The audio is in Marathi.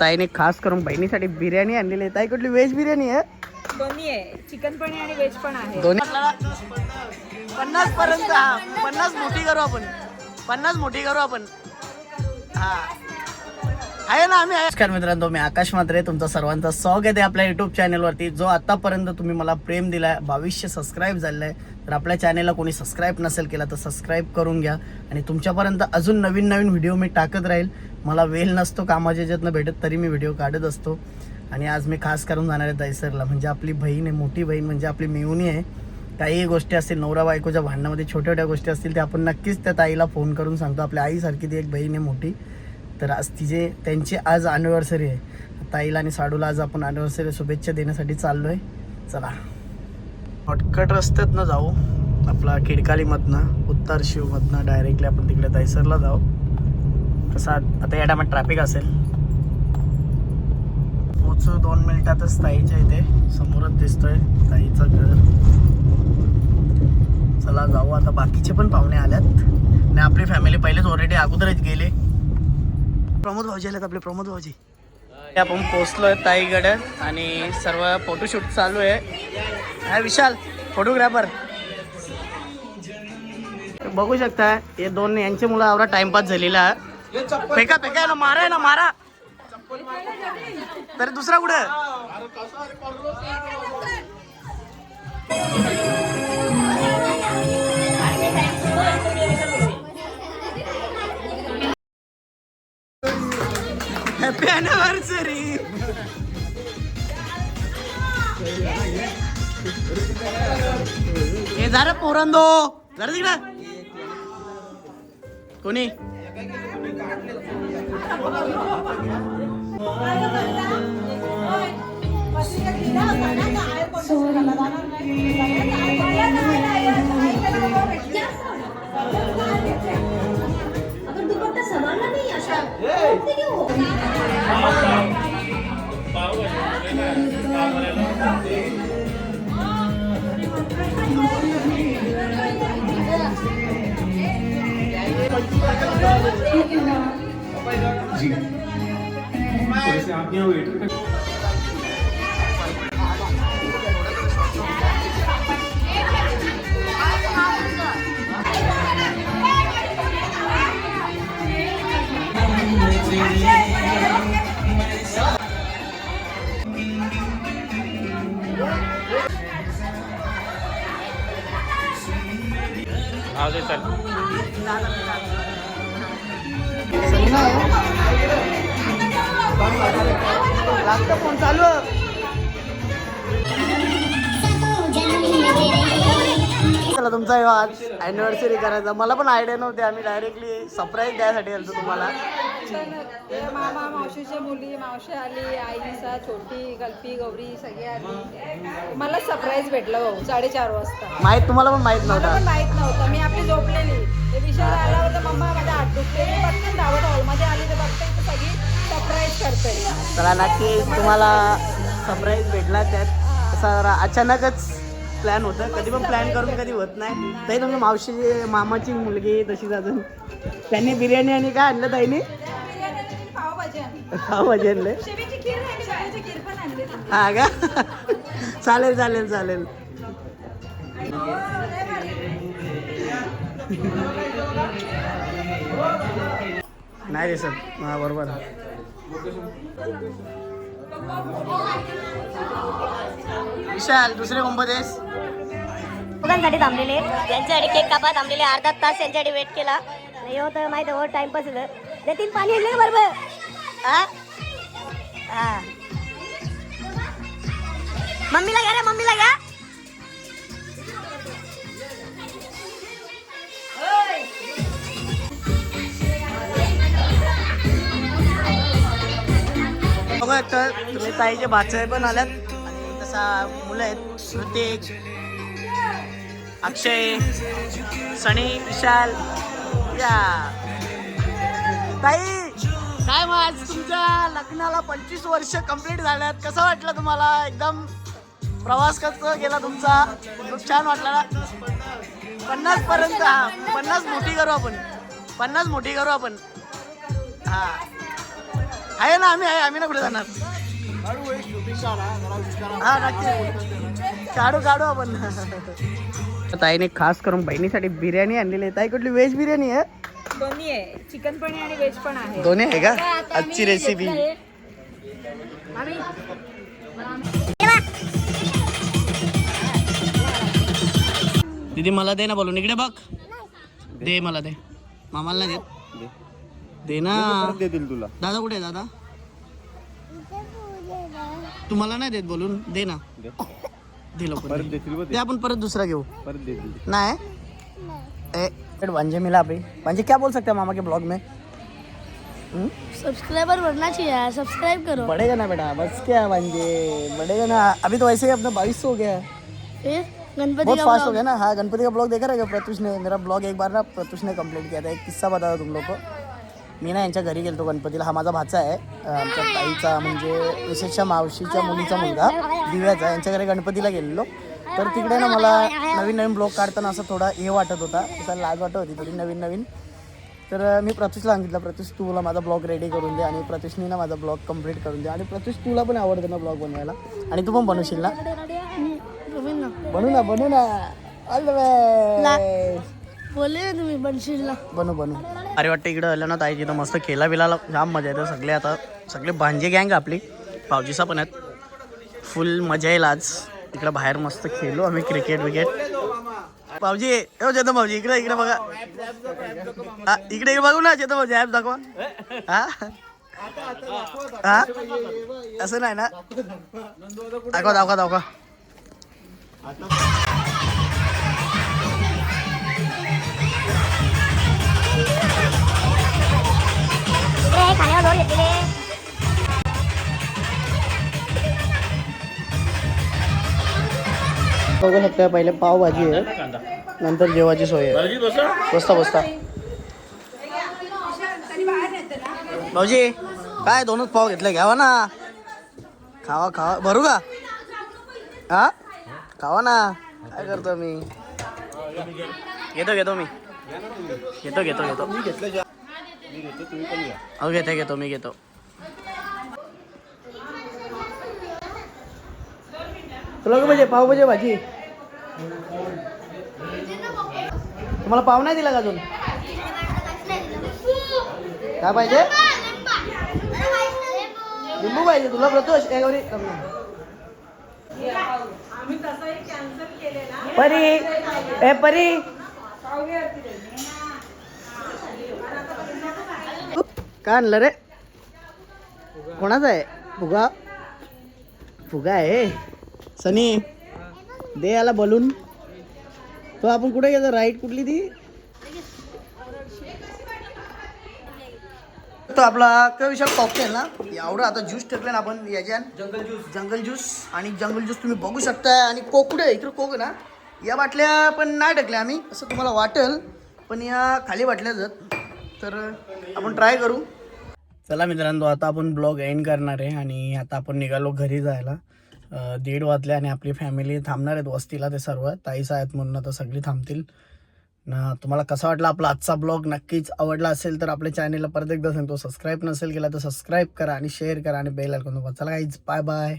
ताईने खास करून बहिणीसाठी बिर्याणी आणलेली आहे. ताई कुठली व्हेज बिर्याणी आहे? दोन्ही आहे. चिकन पण आहे आणि व्हेज पण आहे. दोन्ही पन्नास पर्यंत हा. पन्नास मोठी करू आपण. पन्नास मोठी करू आपण. हा. आहे ना आम्ही नमस्कार मित्रांनो मी आकाश मात्रे तुमचं सर्वांचं स्वागत आहे आपल्या युट्यूब चॅनलवरती जो आतापर्यंत तुम्ही मला प्रेम दिलाय बावीसशे सबस्क्राईब झालेलं आहे तर आपल्या चॅनलला कोणी सबस्क्राईब नसेल केला तर सबस्क्राईब करून घ्या. आणि तुमच्यापर्यंत अजून नवीन नवीन व्हिडिओ मी टाकत राहील. मला वेल नसतो कामाच्या ज्यातनं भेटत तरी मी व्हिडिओ काढत असतो. आणि आज मी खास करून जाणार आहे दहिसरला. म्हणजे आपली बहीण आहे मोठी बहीण म्हणजे आपली मिळवणी आहे. काही गोष्टी असतील नवरा बायकोच्या भांडणामध्ये छोट्या छोट्या गोष्टी असतील त्या आपण नक्कीच त्या ताईला फोन करून सांगतो. आपल्या आईसारखी ती एक बहीण आहे मोठी. तर आज तिचे त्यांची आज ॲनिव्हर्सरी आहे. ताईला आणि साडूला आज आपण ॲनिव्हर्सरी शुभेच्छा देण्यासाठी चाललो आहे चला शॉर्टकट रस्त्यातनं जाऊ. आपला खिडकालीमधनं उत्तर शिवमधनं डायरेक्टली आपण तिकडे दहिसरला जाऊ. कसं आता या टायमात ट्रॅफिक असेल. पोचू दोन मिनिटातच ताईच्या इथे. समोरच दिसतोय ताईचं घर. चला जाऊ. आता बाकीचे पण पाहुणे आल्यात. आणि आपली फॅमिली पहिलेच ऑलरेडी अगोदरच गेले. प्रमोद भाऊजी आलेत आपले. प्रमोद भाऊजी. आपण पोचलोय ताईकडे आणि सर्व फोटोशूट चालू आहे. हा विशाल फोटोग्राफर बघू शकता हे दोन यांचे मुलं आवरा टाइमपास झालेला. आहे. फेका फेका ना मारा ना मारा. तर दुसरा कुठं? हे झालं पोरांदो. जरा तिकडं. कोणी? अगर जी। वैसे आप यहाँ वेटर कर। लागतं फोन चालू. चला तुमचा आज अॅनिव्हर्सरी करायचा. मला पण आयडिया नव्हती आम्ही डायरेक्टली सरप्राईज द्यायसाठी आलतो तुम्हाला. ते मामा मावशीच्या मुली मावशी आली आईसा छोटी गल्पी गौरी सगळे आली. मला सरप्राईज भेटलं भाऊ साडेचार वाजता. माहीत तुम्हाला पण माहीत नव्हता पण माहीत नव्हतं. मी आपली झोपलेली. ते विशाल आला होता मम्मा माझ्या हात दुखते मी पटकन धावत हॉलमध्ये आली तर बघते इथे सगळी. सरप्राईज करते चला नक्की तुम्हाला सरप्राईज भेटला त्यात. असा अचानकच प्लॅन होतं. कधी पण प्लॅन करून कधी होत नाही. तरी तुमच्या मावशी मामाची मुलगी तशीच अजून. त्यांनी बिर्याणी आणि काय आणलं ताईने? पावभाजी आणले. हा का? चालेल चालेल चालेल. नाही रे सर हां बरोबर विशाल दुसरे कोंबदेस दोघांसाठी थांबलेले यांच्यासाठी केक कापा थांबलेले अर्धा तास यांच्यासाठी वेट केला. नाही होतं माहिती हो टाइमपास होतं तीन पाणी आणले ना बरोबर. हा हा मम्मीला घ्या रे मम्मीला घ्या. तर तुम्ही ताईचे बादशाह पण आल्यात. आणि तसा मुलं आहेत. ऋतिक अक्षय सनी विशाल. या. ताई काय मग आज तुमच्या लग्नाला पंचवीस वर्ष कंप्लीट झाल्यात. कसं वाटलं तुम्हाला? एकदम प्रवास कसं गेला तुमचा? खूप छान वाटला ना? पन्नास पर्यंत हा. पन्नास मोठी करू आपण. पन्नास मोठी करू आपण. हा. आहे ना आम्ही आहे आम्ही ना कुठे जाणार. हा नक्की. काढू काढू आपण. ताईने खास करून बहिणीसाठी बिर्याणी आणलेली आहे. ताई कुठली व्हेज बिर्याणी आहे? दोन्ही आहे. चिकन पण आणि व्हेज पण आहे. दोन्ही आहे का? आजची रेसिपी दीदी मला दे ना बोलून. इकडे बघ. दे मला दे. मामाला नाही देत दे ना. देतील तुला. दादा कुठे आहे दादा? तुम्हाला नाही देत बोलून? दे ना. दे. दे लवकर परत दे. देतील बघ ते. आपण परत दुसरा घेऊ. परत देतील नहीं? ए मिला अभी भांजे क्या बोल सकते हैं मामा के ब्लॉग में? हम्म? सब्सक्राइबर बढ़ना चाहिए यार सब्सक्राइब करो. बढ़ेगा ना बेटा बस क्या भांजे बढ़ेगा ना. अभी तो वैसे ही अपना बाईस हो गया है. फिर गणपति बहुत का फास्ट हो गया ना. हाँ गणपति का ब्लॉग देखा रहेगा प्रत्युष ने मेरा ब्लॉग एक बार ना प्रत्युष ने कंप्लीट किया था एक किस्सा बताया तुम लोग को. मी ना यांच्या घरी गेलतो गणपतीला. हा माझा भाचा आहे. आमच्या ताईचा म्हणजे विशेषच्या मावशीच्या मुलीचा मुलगा दिव्याचा यांच्या घरी गणपतीला गेलेलो. तर तिकडे ना मला नवीन नवीन ब्लॉग काढताना असं थोडा हे वाटत होता. असा लाज वाटत होती थोडी नवीन नवीन. तर मी प्रत्युषला सांगितलं प्रत्युष तू मला माझा ब्लॉग रेडी करून दे आणि प्रत्युषने ना माझा ब्लॉग कंप्लीट करून दे. आणि प्रत्युष तुला पण आवडतं ना ब्लॉग बनवायला? आणि तू पण बनवशील ना? बनू ना बनू ना. ऑल बोलले ना तुम्ही बनशील बनू बनू. अरे वाटतं इकडं आलं ना ताई तिथं मस्त खेळा बिलाला. जाम मजा येते सगळे आता. सगळे भांजे गँग आपली. पावजीसा पण आहेत. फुल मजा येईल आज. इकडं बाहेर मस्त खेळलो आम्ही क्रिकेट विकेट भाऊजी हो चेतन भाऊजी इकडे इकडे बघा. हा, इकडे इकडे बघू ना चेतन भाऊजी ॲप दाखवा. हा? हा? असं नाही ना? दाखवा दाखवा दाखवा. बघू शकता पहिले पावभाजी आहे. नंतर जेवायची सोय आहे. बसता बसता. भाऊजी काय दोनच पाव घेतले? घ्यावा ना. खावा खावा. भरू का? हा? खावा ना. काय करतो मी? घेतो घेतो मी. घेतो घेतो घेतो. मी घेतलं हो घेते घेतो. मी घेतो. तुला का पाहिजे? पाव पाहिजे भाजी? तुम्हाला पाव नाही दिला का अजून? काय पाहिजे? लिंबू पाहिजे तुला प्रतोष. काय परी ए परी. काय आणलं रे? कोणाचा आहे? फुगा? फुगा आहे. सनी. दे याला बलून तो आपण कुठे गेलो? राईट कुठली ती? तो आपला काय विषय कॉकटेल ना एवढं आता ज्यूस टाकलं ना आपण याच्यात. जंगल ज्यूस जंगल ज्यूस आणि जंगल ज्यूस तुम्ही बघू शकताय. आणि कोक कुठे आहे? इकडे कोक ना या बाटल्या पण नाही टाकल्या आम्ही असं तुम्हाला वाटेल. पण या खाली बाटल्या जात तर आपण ट्राय करू. चला मित्रांनो आता आपण ब्लॉग एंड करणार आहे आणि आता आपण निघालो घरी जायला. दीड वाजले आणि आपली फॅमिली थांबणार आहेत वस्तीला ते सर्व. ताईस आहेत म्हणून आता सगळी थांबतील. ना तुम्हाला कसा वाटला आपला आजचा ब्लॉग नक्कीच आवडला असेल तर आपल्या चॅनेलला परत एकदा सांगतो सबस्क्राईब नसेल केला तर सबस्क्राईब करा आणि शेअर करा आणि बेल ऐकून चला. काहीच बाय बाय